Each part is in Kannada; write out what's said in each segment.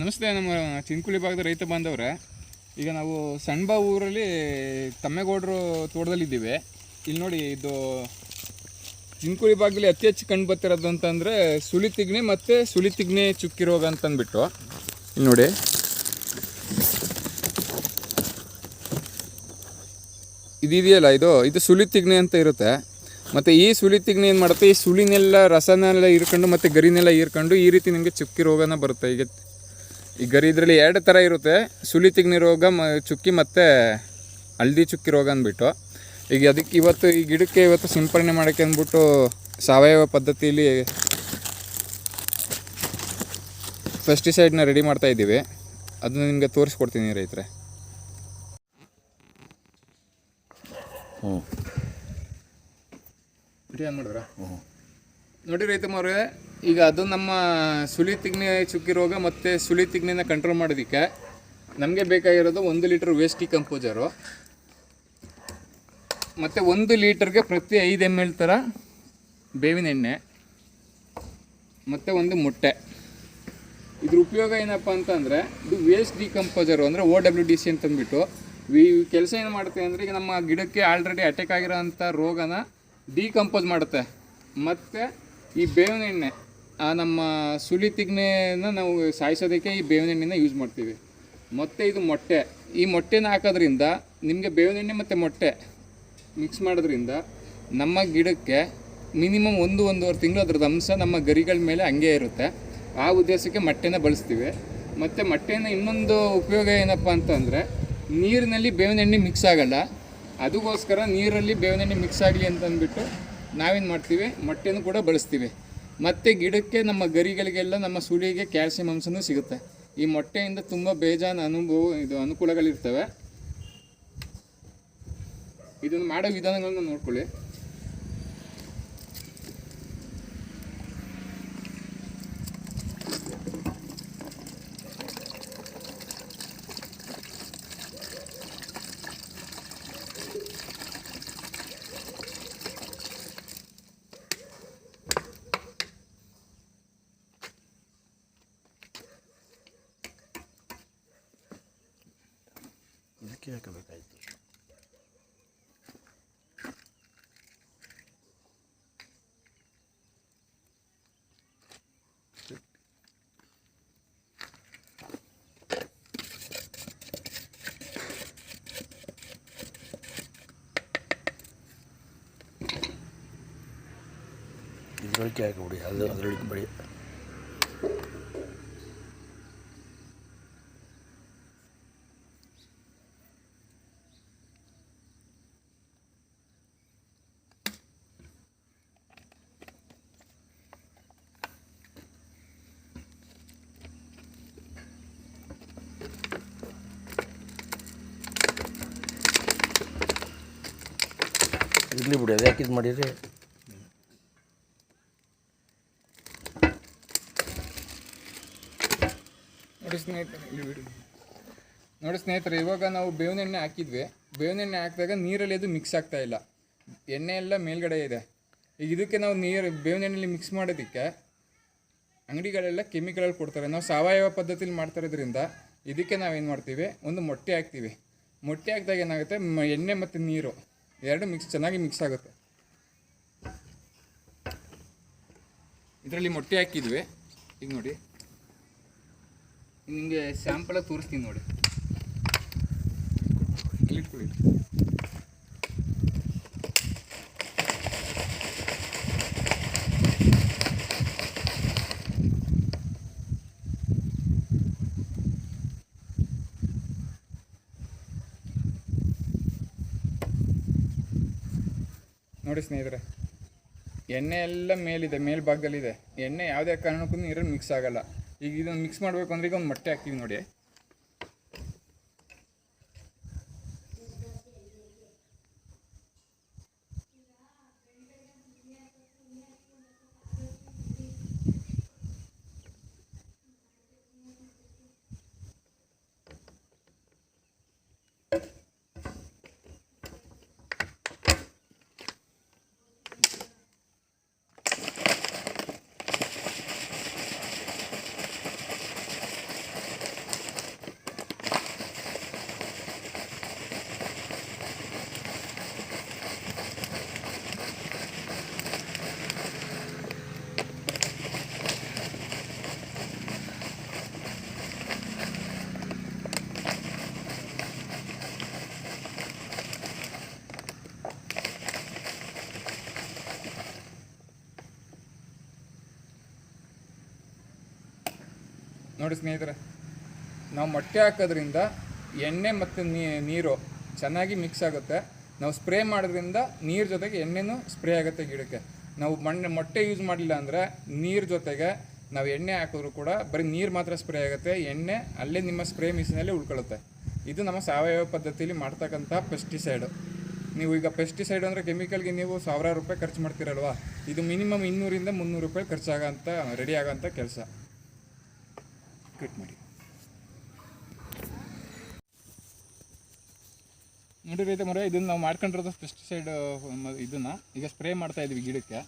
ನಮಸ್ತೆ, ನಮ್ಮ ಚಿನ್ಕುಳಿ ಭಾಗದ ರೈತ ಬಾಂಧವ್ರೆ. ಈಗ ನಾವು ಸಣ್ಣ ಊರಲ್ಲಿ ತಮ್ಮೇಗೌಡರು ತೋಟದಲ್ಲಿದ್ದೀವಿ. ಇಲ್ಲಿ ನೋಡಿ, ಇದು ಚಿನ್ಕುಳಿ ಭಾಗದಲ್ಲಿ ಅತಿ ಹೆಚ್ಚು ಕಂಡು ಬರ್ತಿರೋದು ಅಂತಂದರೆ ಸುಳಿ ತಿಗ್ನೆ ಮತ್ತು ಸುಳಿ ತಿಗ್ನೆ ಚುಕ್ಕಿ ರೋಗ ಅಂತಂದ್ಬಿಟ್ಟು. ಇಲ್ಲಿ ನೋಡಿ. ಇದೆಯಲ್ಲ, ಇದು ಇದು ಸುಳಿ ತಿಗ್ನೆ ಅಂತ ಇರುತ್ತೆ. ಮತ್ತು ಈ ಸುಳಿ ತಿಗ್ನೆ ಏನು ಮಾಡುತ್ತೆ? ಈ ಸುಳಿನೆಲ್ಲ, ರಸನೆಲ್ಲ ಹೀರ್ಕೊಂಡು ಮತ್ತು ಗರಿನೆಲ್ಲ ಹೀರ್ಕೊಂಡು ಈ ರೀತಿ ನಿಮಗೆ ಚುಕ್ಕಿ ರೋಗನ ಬರುತ್ತೆ. ಈಗ ಈ ಗರಿ ಇದರಲ್ಲಿ ಎರಡು ಥರ ಇರುತ್ತೆ. ಸುಳಿ ತಿಗ್ನಿ ರೋಗ ಮ ಚುಕ್ಕಿ ಮತ್ತು ಹಳ್ದಿ ಚುಕ್ಕಿ ರೋಗ ಅಂದ್ಬಿಟ್ಟು. ಈಗ ಅದಕ್ಕೆ ಇವತ್ತು ಈ ಗಿಡಕ್ಕೆ ಇವತ್ತು ಸಿಂಪರಣೆ ಮಾಡೋಕ್ಕೆ ಅಂದ್ಬಿಟ್ಟು ಸಾವಯವ ಪದ್ಧತಿಯಲ್ಲಿ ಪೆಸ್ಟಿಸೈಡ್ನ ರೆಡಿ ಮಾಡ್ತಾ ಇದ್ದೀವಿ. ಅದನ್ನ ನಿಮಗೆ ತೋರಿಸ್ಕೊಡ್ತೀನಿ ರೈತರೆ. ಹ್ಞೂ ಏನು ಮಾಡಿದ್ರ? ನೋಡಿ ರೈತಮ್ಮವ್ರೆ, ಈಗ ಅದು ನಮ್ಮ ಸುಳಿ ತಿಗ್ನಿ ಚುಕ್ಕಿ ರೋಗ ಮತ್ತು ಸುಳಿ ತಿಗ್ನೆನ ಕಂಟ್ರೋಲ್ ಮಾಡೋದಕ್ಕೆ ನಮಗೆ ಬೇಕಾಗಿರೋದು ಒಂದು ಲೀಟ್ರ್ ವೇಸ್ಟಿ ಕಂಪೋಜರು ಮತ್ತು ಒಂದು ಲೀಟರ್ಗೆ ಪ್ರತಿ ಐದು ಎಂ ಎಲ್ ಥರ ಬೇವಿನ ಎಣ್ಣೆ, ಮತ್ತು ಒಂದು ಮೊಟ್ಟೆ. ಇದ್ರ ಉಪಯೋಗ ಏನಪ್ಪ ಅಂತಂದರೆ, ಇದು ವೇಸ್ಟ್ ಡಿಕಂಪೋಸರು ಅಂದರೆ ಓ ಡಬ್ಲ್ಯೂ ಡಿ ಸಿ ಅಂತಂದ್ಬಿಟ್ಟು ಈ ಕೆಲಸ ಏನು ಮಾಡುತ್ತೆ ಅಂದರೆ, ಈಗ ನಮ್ಮ ಗಿಡಕ್ಕೆ ಆಲ್ರೆಡಿ ಅಟ್ಯಾಕ್ ಆಗಿರೋ ಅಂಥ ರೋಗನ ಡಿಕಂಪೋಸ್ ಮಾಡುತ್ತೆ. ಮತ್ತು ಈ ಬೇವಿನ ಎಣ್ಣೆ, ಆ ನಮ್ಮ ಸುಳಿ ತಿಗ್ನೆನ ನಾವು ಸಾಯಿಸೋದಕ್ಕೆ ಈ ಬೇವಿನ ಎಣ್ಣೆನ ಯೂಸ್ ಮಾಡ್ತೀವಿ. ಮತ್ತು ಇದು ಮೊಟ್ಟೆ. ಈ ಮೊಟ್ಟೆನ ಹಾಕೋದ್ರಿಂದ ನಿಮಗೆ ಬೇವಿನ ಎಣ್ಣೆ ಮತ್ತು ಮೊಟ್ಟೆ ಮಿಕ್ಸ್ ಮಾಡೋದ್ರಿಂದ ನಮ್ಮ ಗಿಡಕ್ಕೆ ಮಿನಿಮಮ್ ಒಂದು, ಒಂದೂವರೆ ತಿಂಗಳು ಅದ್ರದ್ದು ಅಂಶ ನಮ್ಮ ಗರಿಗಳ ಮೇಲೆ ಹಂಗೆ ಇರುತ್ತೆ. ಆ ಉದ್ದೇಶಕ್ಕೆ ಮೊಟ್ಟೆನ ಬಳಸ್ತೀವಿ. ಮತ್ತು ಮೊಟ್ಟೆನ ಇನ್ನೊಂದು ಉಪಯೋಗ ಏನಪ್ಪ ಅಂತಂದರೆ ನೀರಿನಲ್ಲಿ ಬೇವಿನ ಎಣ್ಣೆ ಮಿಕ್ಸ್ ಆಗಲ್ಲ. ಅದಕ್ಕೋಸ್ಕರ ನೀರಲ್ಲಿ ಬೇವಿನ ಎಣ್ಣೆ ಮಿಕ್ಸ್ ಆಗಲಿ ಅಂತಂದ್ಬಿಟ್ಟು ನಾವೇನು ಮಾಡ್ತೀವಿ? ಮೊಟ್ಟೆನೂ ಕೂಡ ಬಳಸ್ತೀವಿ. ಮತ್ತು ಗಿಡಕ್ಕೆ ನಮ್ಮ ಗರಿಗಳಿಗೆಲ್ಲ ನಮ್ಮ ಸುಳಿಗೆ ಕ್ಯಾಲ್ಸಿಯಂ ಅಂಶನೂ ಸಿಗುತ್ತೆ. ಈ ಮೊಟ್ಟೆಯಿಂದ ತುಂಬ ಬೇಜಾನ್ ಅನುಭವ, ಇದು ಅನುಕೂಲಗಳಿರ್ತವೆ. ಇದನ್ನು ಮಾಡೋ ವಿಧಾನಗಳನ್ನು ನೋಡ್ಕೊಳ್ಳಿ. ಇದಕ್ಕೆ ಹಾಕಬೇಕಾಯ್ತು ಇದರೊಳಗೆ ಹಾಕಿಬಿಡಿ ಅದು ಅದರೊಳಗೆ ಬಡಿ ಇರಲಿ ಬಿಡಿ, ಅದು ಯಾಕೆ ಇದು ಮಾಡಿರಿ ನೋಡಿ ಸ್ನೇಹಿತರೆ ನೋಡಿ ಸ್ನೇಹಿತರೆ, ಇವಾಗ ನಾವು ಬೇವಿನ ಎಣ್ಣೆ ಹಾಕಿದ್ವಿ. ಬೇವಿನ ಎಣ್ಣೆ ಹಾಕಿದಾಗ ನೀರಲ್ಲಿ ಅದು ಮಿಕ್ಸ್ ಆಗ್ತಾ ಇಲ್ಲ. ಎಣ್ಣೆ ಎಲ್ಲ ಮೇಲ್ಗಡೆ ಇದೆ. ಈಗ ಇದಕ್ಕೆ ನಾವು ನೀರು ಬೇವಿನ ಎಣ್ಣೆಲಿ ಮಿಕ್ಸ್ ಮಾಡೋದಕ್ಕೆ ಅಂಗಡಿಗಳೆಲ್ಲ ಕೆಮಿಕಲಲ್ಲಿ ಕೊಡ್ತಾರೆ. ನಾವು ಸಾವಯವ ಪದ್ಧತಿಲಿ ಮಾಡ್ತಾ ಇರೋದ್ರಿಂದ ಇದಕ್ಕೆ ನಾವೇನು ಮಾಡ್ತೀವಿ? ಒಂದು ಮೊಟ್ಟೆ ಹಾಕ್ತೀವಿ. ಮೊಟ್ಟೆ ಹಾಕಿದಾಗ ಏನಾಗುತ್ತೆ? ಎಣ್ಣೆ ಮತ್ತು ನೀರು. ಎರಡು ಮಿಕ್ಸ್ ಚೆನ್ನಾಗಿ ಮಿಕ್ಸ್ ಆಗುತ್ತೆ. ಇದರಲ್ಲಿ ಮೊಟ್ಟೆ ಹಾಕಿದ್ವಿ. ಈಗ ನೋಡಿ. ನಿಮಗೆ ಸ್ಯಾಂಪಲ್ ತೋರಿಸ್ತೀನಿ ನೋಡಿ. ಇಲ್ಲಿ ನೋಡಿ ಸ್ನೇಹಿತರೆ, ಎಣ್ಣೆ ಎಲ್ಲ ಮೇಲಿದೆ, ಮೇಲ್ಭಾಗದಲ್ಲಿದೆ. ಎಣ್ಣೆ ಯಾವುದೇ ಕಾರಣಕ್ಕೂ ನೀರಲ್ಲಿ ಮಿಕ್ಸ್ ಆಗಲ್ಲ. ಈಗ ಇದನ್ನು ಮಿಕ್ಸ್ ಮಾಡಬೇಕು ಅಂದ್ರೆ ಈಗ ಒಂದು ಮೊಟ್ಟೆ ಹಾಕ್ತೀವಿ ನೋಡಿ. ನೋಡಿ ಸ್ನೇಹಿತರೆ, ನಾವು ಮೊಟ್ಟೆ ಹಾಕೋದ್ರಿಂದ ಎಣ್ಣೆ ಮತ್ತು ನೀರು ಚೆನ್ನಾಗಿ ಮಿಕ್ಸ್ ಆಗುತ್ತೆ. ನಾವು ಸ್ಪ್ರೇ ಮಾಡೋದ್ರಿಂದ ನೀರು ಜೊತೆಗೆ ಎಣ್ಣೆನೂ ಸ್ಪ್ರೇ ಆಗುತ್ತೆ ಗಿಡಕ್ಕೆ. ನಾವು ಮಣ್ಣು ಮೊಟ್ಟೆ ಯೂಸ್ ಮಾಡಲಿಲ್ಲ ಅಂದರೆ ನೀರು ಜೊತೆಗೆ ನಾವು ಎಣ್ಣೆ ಹಾಕಿದ್ರು ಕೂಡ ಬರೀ ನೀರು ಮಾತ್ರ ಸ್ಪ್ರೇ ಆಗುತ್ತೆ. ಎಣ್ಣೆ ಅಲ್ಲೇ ನಿಮ್ಮ ಸ್ಪ್ರೇ ಮಿಷಿನಲ್ಲಿ ಉಳ್ಕೊಳ್ಳುತ್ತೆ. ಇದು ನಮ್ಮ ಸಾವಯವ ಪದ್ಧತಿಯಲ್ಲಿ ಮಾಡ್ತಕ್ಕಂಥ ಪೆಸ್ಟಿಸೈಡು ನೀವು ಈಗ ಪೆಸ್ಟಿಸೈಡ್ ಅಂದರೆ ಕೆಮಿಕಲ್ಗೆ ನೀವು ಸಾವಿರಾರು ರೂಪಾಯಿ ಖರ್ಚು ಮಾಡ್ತೀರಲ್ವಾ? ಇದು ಮಿನಿಮಮ್ ಇನ್ನೂರಿಂದ ಮುನ್ನೂರು ರೂಪಾಯಿ ಖರ್ಚಾಗೋಂಥ ರೆಡಿ ಆಗೋಂಥ ಕೆಲಸ. ಕಟ್ ಮಾಡಿ. ನೋಡಿ ರೈತ ಮರ, ಇದನ್ನ ನಾವು ಮಾಡ್ಕೊಂಡಿರೋದು ಪೆಸ್ಟಿಸೈಡ್ ಇದನ್ನ. ಈಗ ಸ್ಪ್ರೇ ಮಾಡ್ತಾ ಇದೀವಿ ಗಿಡಕ್ಕೆ.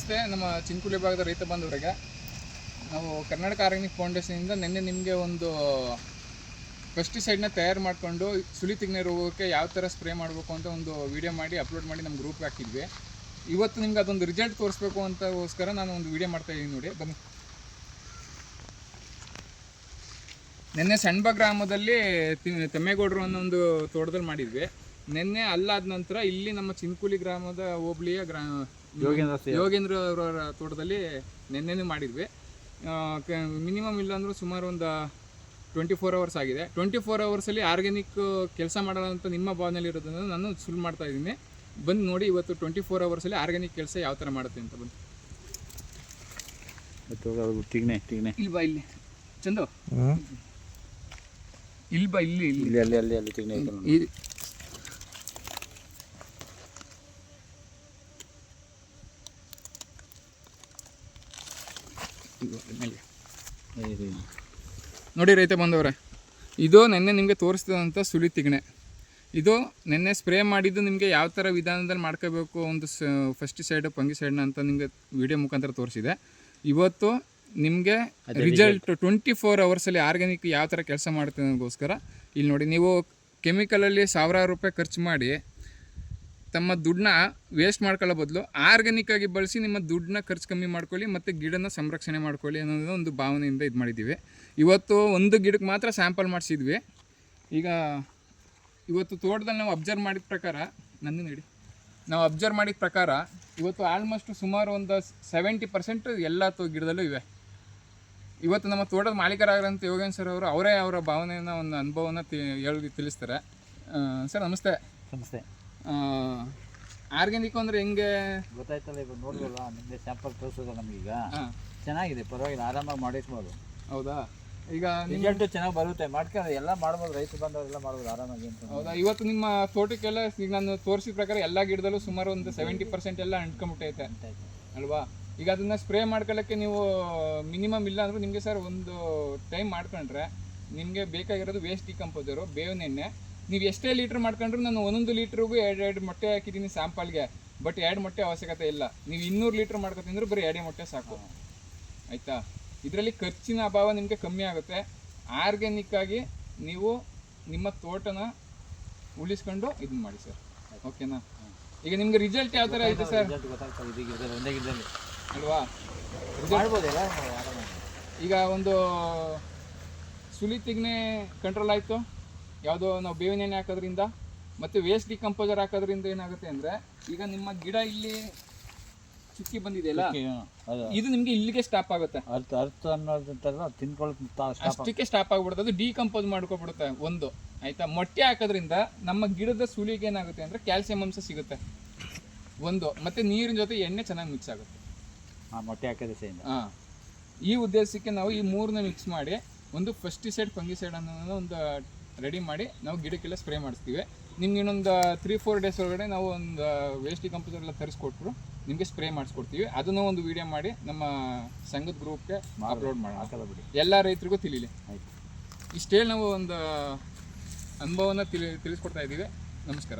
ನಮಸ್ತೆ, ನಮ್ಮ ಚಿನ್ಕುಳಿ ಭಾಗದ ರೈತ ಬಾಂಧವರಿಗೆ. ನಾವು ಕರ್ನಾಟಕ ಆರ್ಗ್ಯಾನಿಕ್ ಫೌಂಡೇಶನಿಂದ ನಿನ್ನೆ ನಿಮಗೆ ಒಂದು ಪೆಸ್ಟಿಸೈಡ್ನ ತಯಾರು ಮಾಡಿಕೊಂಡು ಸುಳಿ ತಿಗ್ನೆ ರೋಗಕ್ಕೆ ಯಾವ ಥರ ಸ್ಪ್ರೇ ಮಾಡಬೇಕು ಅಂತ ಒಂದು ವಿಡಿಯೋ ಮಾಡಿ ಅಪ್ಲೋಡ್ ಮಾಡಿ ನಮ್ಮ ಗ್ರೂಪ್ ಹಾಕಿದ್ವಿ. ಇವತ್ತು ನಿಮ್ಗೆ ಅದೊಂದು ರಿಸಲ್ಟ್ ತೋರಿಸ್ಬೇಕು ಅಂತಗೋಸ್ಕರ ನಾನು ಒಂದು ವಿಡಿಯೋ ಮಾಡ್ತಾ ಇದ್ದೀನಿ ನೋಡಿ, ಬನ್ನಿ. ನಿನ್ನೆ ಸಣ್ಣ ಗ್ರಾಮದಲ್ಲಿ ತೆಮ್ಮೇಗೌಡರು ಅನ್ನೋ ಒಂದು ತೋಟದಲ್ಲಿ ಮಾಡಿದ್ವಿ. ನಿನ್ನೆ ಅಲ್ಲಾದ ನಂತರ ಇಲ್ಲಿ ನಮ್ಮ ಚಿನ್ಕುಲಿ ಗ್ರಾಮದ ಹೋಬಳಿಯ ಗ್ರಾ ಯೋಗೇಂದ್ರ ಅವರ ತೋಟದಲ್ಲಿ ನಿನ್ನೆನೂ ಮಾಡಿದ್ವಿ. ಮಿನಿಮಮ್ ಇಲ್ಲಾಂದ್ರೂ ಸುಮಾರು ಒಂದು ಟ್ವೆಂಟಿ ಫೋರ್ ಅವರ್ಸ್ ಆಗಿದೆ. ಟ್ವೆಂಟಿ ಫೋರ್ ಅವರ್ಸಲ್ಲಿ ಆರ್ಗ್ಯಾನಿಕ್ ಕೆಲಸ ಮಾಡೋದಂತ ನಿಮ್ಮ ಭಾವನೆಯಲ್ಲಿ ಇರೋದನ್ನು ನಾನು ಸುಲ್ ಮಾಡ್ತಾ ಇದ್ದೀನಿ. ಬಂದು ನೋಡಿ ಇವತ್ತು ಟ್ವೆಂಟಿ ಫೋರ್ ಅವರ್ಸಲ್ಲಿ ಆರ್ಗ್ಯಾನಿಕ್ ಕೆಲಸ ಯಾವ ಥರ ಮಾಡುತ್ತೆ ಅಂತ ಬಂದು. ಇಲ್ಲಿ ಬಾ ಇಲ್ಲಿ? ಚಂದು? ಇಲ್ಲಿ ಬಾ ಇಲ್ಲಿ ಇಲ್ಲಿ? ಇಲ್ಲಿ ಅಲ್ಲಿ ಅಲ್ಲಿ ಅಲ್ಲಿ ತಿಗ್ನೆ ಐತೆ ನೋಡಿ. ಈ- ಮೇಲೆ. ನೋಡಿ ರೈತ ಬಂದವ್ರೆ ಇದು ನಿನ್ನೆ ನಿಮಗೆ ತೋರಿಸಿದಂಥ ಸುಳಿ ತಿಗಣೆ. ಇದು ನಿನ್ನೆ ಸ್ಪ್ರೇ ಮಾಡಿದ್ದು ನಿಮಗೆ ಯಾವ ಥರ ವಿಧಾನದಲ್ಲಿ ಮಾಡ್ಕೋಬೇಕು ಒಂದು ಸ ಫಸ್ಟಿಸೈಡು ಫಂಗಿಸೈಡ್ನ ಅಂತ ನಿಮಗೆ ವಿಡಿಯೋ ಮುಖಾಂತರ ತೋರಿಸಿದೆ. ಇವತ್ತು ನಿಮಗೆ ರಿಸಲ್ಟ್ ಟ್ವೆಂಟಿ ಫೋರ್ ಅವರ್ಸಲ್ಲಿ ಆರ್ಗ್ಯಾನಿಕ್ ಯಾವ ಥರ ಕೆಲಸ ಮಾಡುತ್ತೆ ಅನ್ನೋದಕ್ಕೋಸ್ಕರ ಇಲ್ಲಿ ನೋಡಿ ನೀವು ಕೆಮಿಕಲಲ್ಲಿ ಸಾವಿರಾರು ರೂಪಾಯಿ ಖರ್ಚು ಮಾಡಿ ತಮ್ಮ ದುಡ್ಡನ್ನ ವೇಸ್ಟ್ ಮಾಡ್ಕೊಳ್ಳೋ ಬದಲು ಆರ್ಗ್ಯಾನಿಕ್ ಆಗಿ ಬಳಸಿ ನಿಮ್ಮ ದುಡ್ಡನ್ನ ಖರ್ಚು ಕಮ್ಮಿ ಮಾಡ್ಕೊಳ್ಳಿ ಮತ್ತು ಗಿಡನ ಸಂರಕ್ಷಣೆ ಮಾಡ್ಕೊಳ್ಳಿ ಅನ್ನೋದು ಒಂದು ಭಾವನೆಯಿಂದ ಇದು ಮಾಡಿದ್ದೀವಿ ಇವತ್ತು ಒಂದು ಗಿಡಕ್ಕೆ ಮಾತ್ರ ಸ್ಯಾಂಪಲ್ ಮಾಡಿಸಿದ್ವಿ. ಈಗ ಇವತ್ತು ತೋಟದಲ್ಲಿ ನಾವು ಅಬ್ಸರ್ವ್ ಮಾಡಿದ ಪ್ರಕಾರ, ನಂದಿನ ನಾವು ಅಬ್ಸರ್ವ್ ಮಾಡಿದ ಪ್ರಕಾರ ಇವತ್ತು ಆಲ್ಮೋಸ್ಟ್ ಸುಮಾರು ಒಂದು ಸೆವೆಂಟಿ ಪರ್ಸೆಂಟ್ ಎಲ್ಲ ತೋ ಗಿಡದಲ್ಲೂ ಇವೆ. ಇವತ್ತು ನಮ್ಮ ತೋಟದ ಮಾಲೀಕರಾಗಿರೋಂಥ ಯೋಗೇನ್ ಸರ್ ಅವರು ಅವರೇ ಅವರ ಭಾವನೆಯನ್ನು, ಒಂದು ಅನುಭವನ ತಿ, ಹೇಳಿ ತಿಳಿಸ್ತಾರೆ. ಸರ್ ನಮಸ್ತೆ. ನಮಸ್ತೆ. ಆರ್ಗ್ಯಾನಿಕ್ ಅಂದ್ರೆ ಹೆಂಗೆ? ಗೊತ್ತಾಯ್ತಲ್ಲ ಇವಾಗ ನೋಡಿದ್ವಲ್ಲ ನಿಮಗೆ ಸ್ಯಾಂಪಲ್ ತೋರಿಸೋದು ನಮಗೀಗ. ಈಗ ಚೆನ್ನಾಗಿದೆ ಪರವಾಗಿಲ್ಲ ಆರಾಮಾಗಿ ಮಾಡಿಸ್ಬೋದು. ಹೌದಾ? ಈಗ ನಿಮ್ಗಂಟು ಚೆನ್ನಾಗಿ ಬರುತ್ತೆ ಮಾಡ್ಕೊಂಡು ಎಲ್ಲ ಮಾಡ್ಬೋದು ರೈತ ಬಂದವರೆಲ್ಲ ಮಾಡ್ಬೋದು ಆರಾಮಾಗಿ ಅಂತ. ಹೌದಾ? ಇವತ್ತು ನಿಮ್ಮ ತೋಟಕ್ಕೆಲ್ಲ ಈಗ ನಾನು ತೋರಿಸಿದ ಪ್ರಕಾರ ಎಲ್ಲ ಗಿಡದಲ್ಲೂ ಸುಮಾರು ಒಂದು ಸೆವೆಂಟಿ ಪರ್ಸೆಂಟ್ ಎಲ್ಲ ಅಂಟ್ಕೊಂಬಿಟ್ಟೈತೆ. ಅಲ್ವಾ? ಈಗ ಅದನ್ನ ಸ್ಪ್ರೇ ಮಾಡ್ಕೊಳ್ಳೋಕ್ಕೆ ನೀವು ಮಿನಿಮಮ್ ಇಲ್ಲ ಅಂದ್ರೆ ನಿಮಗೆ ಸರ್ ಒಂದು ಟೈಮ್ ಮಾಡ್ಕೊಂಡ್ರೆ ನಿಮಗೆ ಬೇಕಾಗಿರೋದು ವೇಸ್ಟ್ ಡಿಕಂಪೋಸರು ಬೇವಿನ ಎಣ್ಣೆ ನೀವು ಎಷ್ಟೇ ಲೀಟ್ರ್ ಮಾಡ್ಕೊಂಡ್ರು ನಾನು ಒಂದೊಂದು ಲೀಟ್ರಿಗೂ ಎರಡು ಎರಡು ಮೊಟ್ಟೆ ಹಾಕಿದ್ದೀನಿ ಸ್ಯಾಂಪಲ್ಗೆ. ಬಟ್ ಎರಡು ಮೊಟ್ಟೆ ಅವಶ್ಯಕತೆ ಇಲ್ಲ. ನೀವು ಇನ್ನೂರು ಲೀಟ್ರ್ ಮಾಡ್ಕೊತಿಂದ್ರೆ ಬರೀ ಎರಡೇ ಮೊಟ್ಟೆ ಸಾಕು. ಆಯಿತಾ? ಇದರಲ್ಲಿ ಖರ್ಚಿನ ಅಭಾವ ನಿಮಗೆ ಕಮ್ಮಿ ಆಗುತ್ತೆ. ಆರ್ಗ್ಯಾನಿಕ್ಕಾಗಿ ನೀವು ನಿಮ್ಮ ತೋಟನ ಉಳಿಸ್ಕೊಂಡು ಇದನ್ನ ಮಾಡಿ ಸರ್. ಓಕೆನಾ? ಈಗ ನಿಮ್ಗೆ ರಿಸಲ್ಟ್ ಯಾವ ಥರ ಐತೆ ಸರ್? ಅಲ್ವಾ? ಈಗ ಒಂದು ಸುಲಿ ತಿಗ್ನೆ ಕಂಟ್ರೋಲ್ ಆಯಿತು. ಯಾವುದೋ ನಾವು ಬೇವಿನ ಎಣ್ಣೆ ಹಾಕೋದ್ರಿಂದ ಮತ್ತು ವೇಸ್ಟ್ ಡಿಕಂಪೋಸರ್ ಹಾಕೋದ್ರಿಂದ ಏನಾಗುತ್ತೆ ಅಂದರೆ ಈಗ ನಿಮ್ಮ ಗಿಡ ಇಲ್ಲಿ ಚುಕ್ಕಿ ಬಂದಿದೆಯಲ್ಲ ಇದು ನಿಮಗೆ ಇಲ್ಲಿಗೆ ಸ್ಟಾಪ್ ಆಗುತ್ತೆ. ಅರ್ಥ ಅರ್ಥ ಅನ್ನೋದಂತಲ್ಲ ತಿನ್ಕೊಳಕ್ಕೆ ಸ್ಟಾಪ್ ಅಷ್ಟಕ್ಕೆ ಸ್ಟಾಪ್ ಆಗ್ಬಿಡುತ್ತೆ. ಅದು ಡಿಕಂಪೋಸ್ ಮಾಡ್ಕೊಬಿಡುತ್ತೆ ಒಂದು. ಆಯಿತಾ? ಮೊಟ್ಟೆ ಹಾಕೋದ್ರಿಂದ ನಮ್ಮ ಗಿಡದ ಸುಳಿಗೆ ಏನಾಗುತ್ತೆ ಅಂದರೆ ಕ್ಯಾಲ್ಸಿಯಂ ಅಂಶ ಸಿಗುತ್ತೆ. ಒಂದು. ಮತ್ತೆ ನೀರಿನ ಜೊತೆ ಎಣ್ಣೆ ಚೆನ್ನಾಗಿ ಮಿಕ್ಸ್ ಆಗುತ್ತೆ. ಆ ಮೊಟ್ಟೆ ಹಾಕೋದೇ ಸೇಮ್ ಹಾಂ. ಈ ಉದ್ದೇಶಕ್ಕೆ ನಾವು ಈ ಮೂರನ್ನ ಮಿಕ್ಸ್ ಮಾಡಿ ಒಂದು ಫಸ್ಟಿಸೈಡ್ ಫಂಗಿಸೈಡ್ ಅನ್ನೋದನ್ನ ಒಂದು ರೆಡಿ ಮಾಡಿ ನಾವು ಗಿಡಕ್ಕೆಲ್ಲ ಸ್ಪ್ರೇ ಮಾಡಿಸ್ತೀವಿ. ನಿಮ್ಗೆ ಇನ್ನೊಂದು ತ್ರೀ ಫೋರ್ ಡೇಸ್ ಒಳಗಡೆ ನಾವು ಒಂದು ವೇಸ್ಟಿ ಕಂಪೋಸರ್ ಎಲ್ಲ ತರಿಸ್ಕೊಟ್ರು ನಿಮಗೆ ಸ್ಪ್ರೇ ಮಾಡಿಸ್ಕೊಡ್ತೀವಿ. ಅದನ್ನು ಒಂದು ವಿಡಿಯೋ ಮಾಡಿ ನಮ್ಮ ಸಂಘದ ಗ್ರೂಪ್ಗೆ ಅಪ್ಲೋಡ್ ಮಾಡೋಣ. ಬಿಡಿ. ಎಲ್ಲ ರೈತರಿಗೂ ತಿಳಿಲಿ. ಆಯ್ತು. ಇಷ್ಟೇ ನಾವು ಒಂದು ಅನುಭವನ ತಿಳಿ ತಿಳಿಸ್ಕೊಡ್ತಾ ಇದ್ದೀವಿ. ನಮಸ್ಕಾರ.